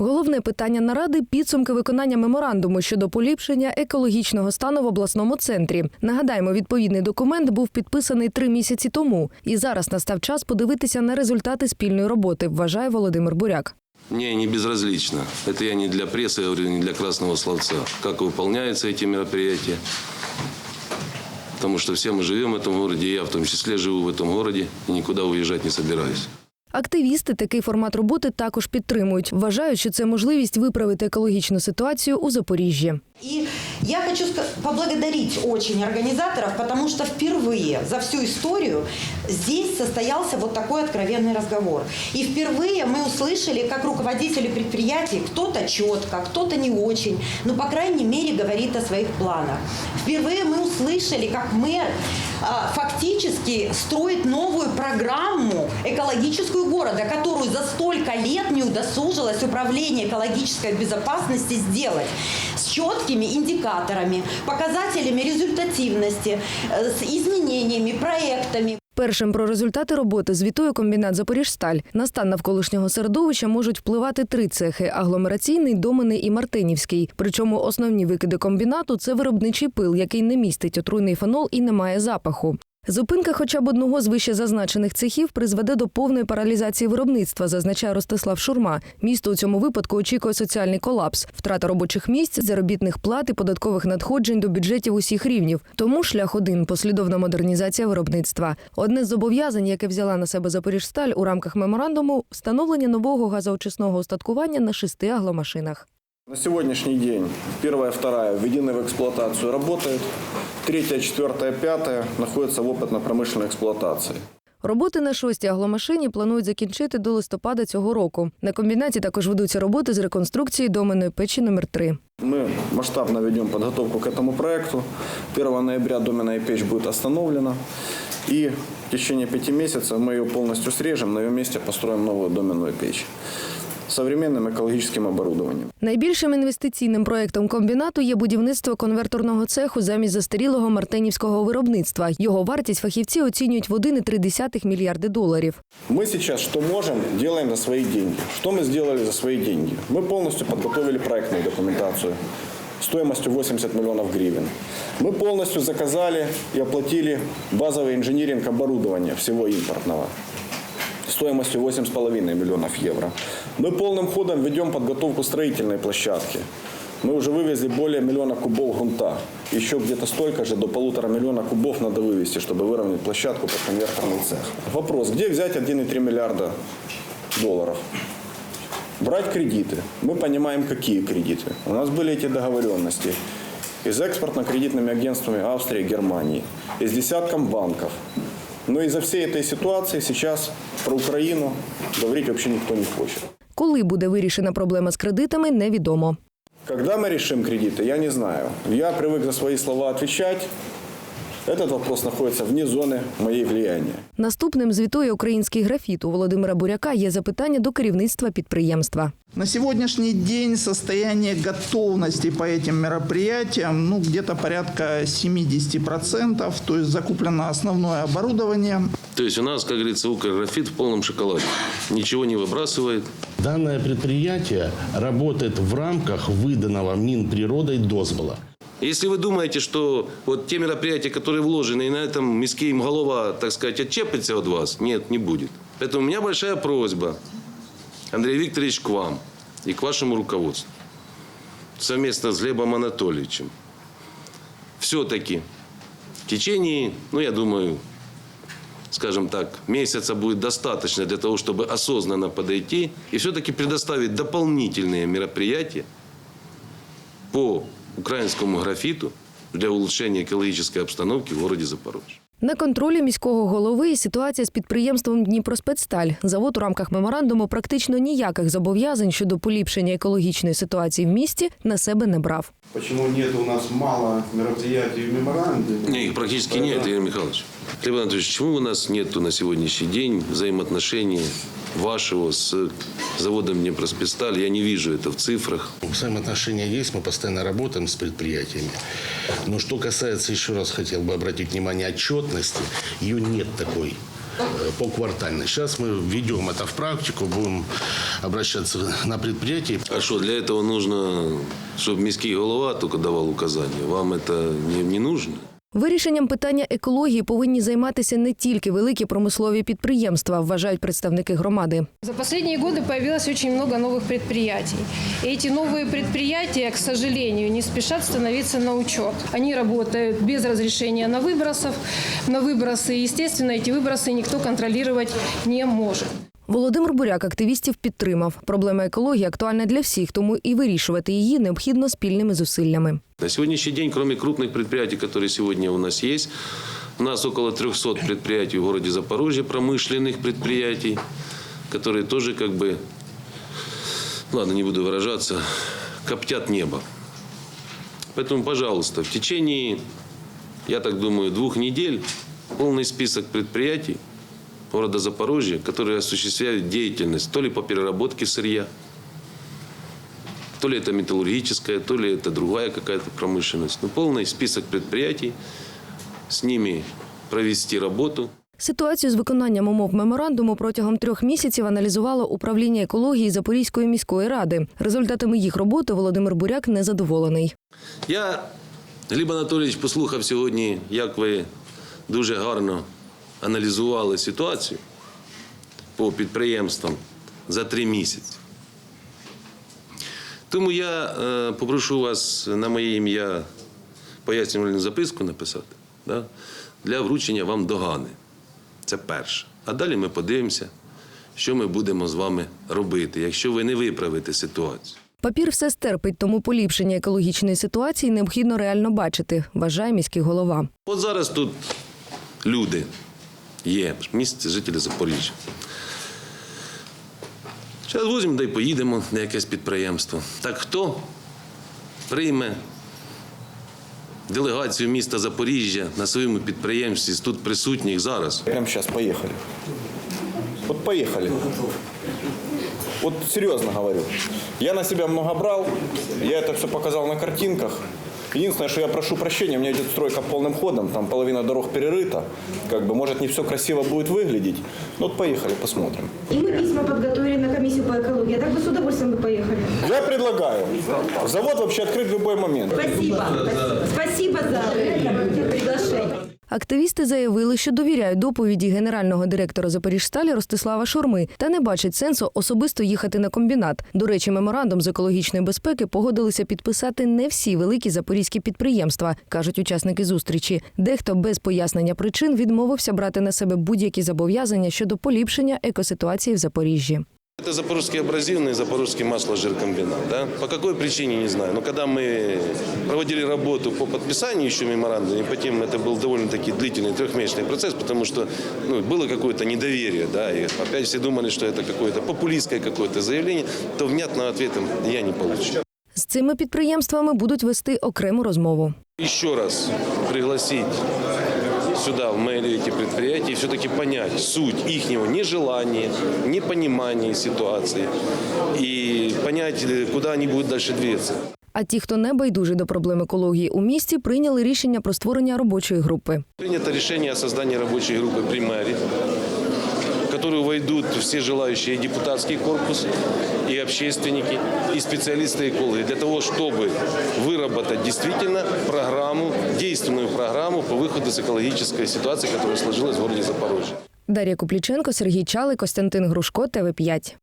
Головне питання наради підсумки виконання меморандуму щодо поліпшення екологічного стану в обласному центрі. Нагадаємо, відповідний документ був підписаний три місяці тому, і зараз настав час подивитися на результати спільної роботи. Вважає Володимир Буряк. Мне не безразлично. Это я не для прессы говорю, не для красного словца. Как выполняются эти мероприятия. Потому что все мы живем в этом городе, и я в том числе живу в этом городе и никуда уезжать не собираюсь. Активісти такий формат роботи також підтримують. Вважають, що це можливість виправити екологічну ситуацію у Запоріжжі. И я хочу поблагодарить очень организаторов, потому что впервые за всю историю здесь состоялся вот такой откровенный разговор. И впервые мы услышали, как руководители предприятий, кто-то четко, кто-то не очень, но, по крайней мере, говорит о своих планах. Впервые мы услышали, как мэр а, фактически строит новую программу экологическую города, которую за столько лет не удосужилось управление экологической безопасности сделать четкими индикаторами, показателями результативности, э, с изменениями, проектами. Першим про результати роботи звітує комбінат Запоріжсталь. На стан навколишнього середовища можуть впливати три цехи: агломераційний, доменний і мартинівський. Причому основні викиди комбінату це виробничий пил, який не містить отруйний фенол і не має запаху. Зупинка хоча б одного з вище зазначених цехів призведе до повної паралізації виробництва, зазначає Ростислав Шурма. Місто у цьому випадку очікує соціальний колапс, втрата робочих місць, заробітних плат і податкових надходжень до бюджетів усіх рівнів. Тому шлях один послідовна модернізація виробництва. Одне з зобов'язань, яке взяла на себе Запоріжсталь у рамках меморандуму, встановлення нового газоочисного устаткування на шести агломашинах. На сегодняшний день первая, вторая введены в эксплуатацию, работают. Третья, четвертая, пятая находятся в опытно-промышленной эксплуатации. Роботи на шостій агломашині планують закінчити до листопада цього року. На комбінаті також ведуться роботи з реконструкції доменної печі номер 3 Мы масштабно ведем подготовку к этому проекту. 1 ноября доменная печь будет остановлена. И в течение пяти месяцев мы ее полностью срежем, на ее месте построим новую доменную печь с современным экологическим оборудованием. Найбільшим інвестиційним проектом комбінату є будівництво конверторного цеху замість застарілого мартинівського виробництва. Його вартість фахівці оцінюють в 1,3 мільярди доларів. Мы сейчас что можем, делаем за свои деньги. Что мы сделали за свои деньги? Мы полностью подготовили проектную документацию стоимостью 80 миллионов гривен. Мы полностью заказали и оплатили базовый инжиниринг оборудования всего импортного стоимостью 8,5 миллионов евро. Мы полным ходом ведем подготовку строительной площадки. Мы уже вывезли более миллиона кубов грунта. Еще где-то столько же, до полутора миллиона кубов надо вывести, чтобы выровнять площадку под конверторный цех. Вопрос, где взять 1,3 миллиарда долларов? Брать кредиты. Мы понимаем, какие кредиты. У нас были эти договоренности и с экспортно-кредитными агентствами Австрии и Германии, и с десятком банков. Но из-за всей этой ситуации сейчас про Украину говорить вообще никто не хочет. Коли буде вирішена проблема з кредитами, невідомо. Когда мы решим кредиты, я не знаю. Я привык за свои слова отвечать. Этот вопрос находится вне зоны моей влияния. Наступним звітує український графіт. У Володимира Буряка є запитання до керівництва підприємства. На сегодняшний день состояние готовности по этим мероприятиям ну, где-то порядка 70%, то есть закуплено основное оборудование. То есть у нас, как говорится, укрграфит в полном шоколаде. Ничего не выбрасывает. Данное предприятие работает в рамках выданного Минприродой дозвола. Если вы думаете, что вот те мероприятия, которые вложены, и на этом миски им голова, так сказать, отчепится от вас, нет, не будет. Поэтому у меня большая просьба, Андрей Викторович, к вам и к вашему руководству, совместно с Глебом Анатольевичем, все-таки в течение, ну, я думаю, скажем так, месяца будет достаточно для того, чтобы осознанно подойти и все-таки предоставить дополнительные мероприятия по украинскому графиту для улучшения экологической обстановки в городе Запорожье. На контролі міського голови і ситуація з підприємством Дніпроспецсталь. Завод у рамках меморандуму практично ніяких зобов'язань щодо поліпшення екологічної ситуації в місті на себе не брав. Почему нет у нас мало мероприятий в меморандуме? Не, их практически нет, Игорь Михайлович. Глеб Анатольевич, почему у нас нет на сегодняшний день взаимоотношений вашего с заводом Днепроспесталь? Я не вижу это в цифрах. Взаимоотношения есть, мы постоянно работаем с предприятиями. Но что касается, еще раз хотел бы обратить внимание, отчетности, ее нет такой. э, поквартально. Сейчас мы введем это в практику, будем обращаться на предприятие. А что, для этого нужно, чтобы міський голова только давал указания? Вам это не, не нужно? Вирішенням питання екології повинні займатися не тільки великі промислові підприємства, вважають представники громади. За последние годы появилось очень много новых предприятий. И эти новые предприятия, к сожалению, не спешат становиться на учет. Они работают без разрешения на выбросов, на выбросы. И, естественно, эти выбросы никто контролировать не может. Володимир Буряк активістів підтримав. Проблема екології актуальна для всіх, тому і вирішувати її необхідно спільними зусиллями. На сегодняшний день, кроме крупных предприятий, которые сегодня у нас есть, у нас около 300 предприятий в городе Запорожье, промышленных предприятий, которые тоже как бы, ладно, не буду выражаться, коптят небо. Поэтому, пожалуйста, в течение, я так думаю, двух недель полный список предприятий города Запорожья, которые осуществляют деятельность то ли по переработке сырья, то ли это металлургическая, то ли это другая какая-то промышленность. Ну, полный список предприятий, с ними провести работу. Ситуацію з виконанням умов меморандуму протягом трьох місяців аналізувало управління екології Запорізької міської ради. Результатами їх роботи Володимир Буряк незадоволений. Я, Гліб Анатолійович, послухав сьогодні, як ви дуже гарно аналізували ситуацію по підприємствам за три місяці. Тому я е, попрошу вас на моє ім'я пояснювальну записку написати да, для вручення вам догани. Це перше. А далі ми подивимося, що ми будемо з вами робити, якщо ви не виправите ситуацію. Папір все стерпить, тому поліпшення екологічної ситуації необхідно реально бачити, вважає міський голова. От зараз тут люди є, місце жителі Запоріжжя. Зараз візьмемо да й поїдемо на якесь підприємство. Так хто прийме делегацію міста Запоріжжя на своєму підприємстві з тут присутніх зараз? Прямо сейчас поехали. Вот поехали. Вот серьезно говорю. Я на себя много брал, я это все показал на картинках. Единственное, что я прошу прощения, у меня идет стройка полным ходом, там половина дорог перерыта. Как бы, может, не все красиво будет выглядеть. Ну, вот поехали, посмотрим. И мы письма подготовили на комиссию по экологии. А так бы с удовольствием бы поехали. Я предлагаю. Завод вообще открыт в любой момент. Спасибо. Спасибо за приглашение. Активісти заявили, що довіряють доповіді генерального директора Запоріжсталі Ростислава Шурми та не бачать сенсу особисто їхати на комбінат. До речі, меморандум з екологічної безпеки погодилися підписати не всі великі запорізькі підприємства, кажуть учасники зустрічі. Дехто без пояснення причин відмовився брати на себе будь-які зобов'язання щодо поліпшення екоситуації в Запоріжжі. Это запорожский абразивный, запорожский масложиркомбинат. Да? По какой причине, не знаю. Но когда мы проводили работу по подписанию еще меморандума, и потом это был довольно-таки длительный трехмесячный процесс, потому что ну, было какое-то недоверие, да, и опять все думали, что это какое-то популистское какое-то заявление, то внятного ответа я не получил. З цими підприємствами будуть вести окрему розмову. Еще раз пригласить сюда, в мэрию эти предприятия, и все-таки понять суть их нежелания, непонимания ситуации и понять, э, куда они будут дальше двигаться. А ті, хто не байдужий до проблем екології у місті, прийняли рішення про створення робочої групи. Принято решение о создании рабочей группы при мэре, в которую войдут все желающие и депутатский корпус, и общественники, и специалисты-экологи, для того, чтобы выработать действительно программу, действенную программу по выходу с экологической ситуации, которая сложилась в городе Запорожье. Дар'я Купліченко, Сергій Чалий, Костянтин Грушко, ТВ 5